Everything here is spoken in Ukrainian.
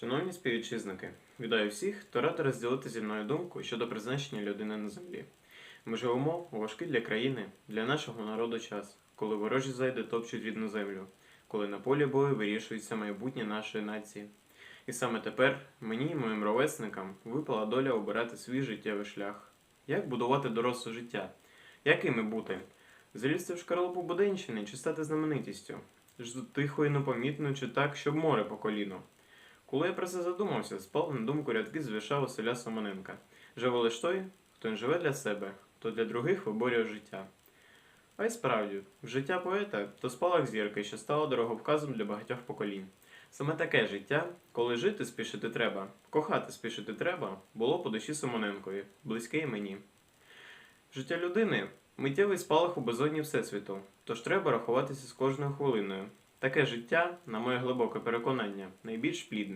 Шановні співвітчизники, вітаю всіх, хто радий розділити зі мною думку щодо призначення людини на землі. Ми живемо у важкий для країни, для нашого народу час, коли ворожі зайди топчуть рідну землю, коли на полі бою вирішується майбутнє нашої нації. І саме тепер мені і моїм ровесникам випала доля обирати свій життєвий шлях. Як будувати доросле життя? Якими бути? Залізти в шкарлупу Буденщини чи стати знаменитістю? Ж тихо і непомітно, чи так, щоб море по коліно? Коли я про це задумався, спав на думку рядки з вірша Василя Сомоненка. Живе лиш той, хто не живе для себе, то для других виборює життя. А й справді, життя поета то спалах зірки, що стало дороговказом для багатьох поколінь. Саме таке життя, коли жити спішити треба, кохати спішити треба, було по душі Симоненкові, близьке і мені. Життя людини миттєвий спалах у безодні Всесвіту, тож треба рахуватися з кожною хвилиною. Таке життя, на моє глибоке переконання, найбільш плідне.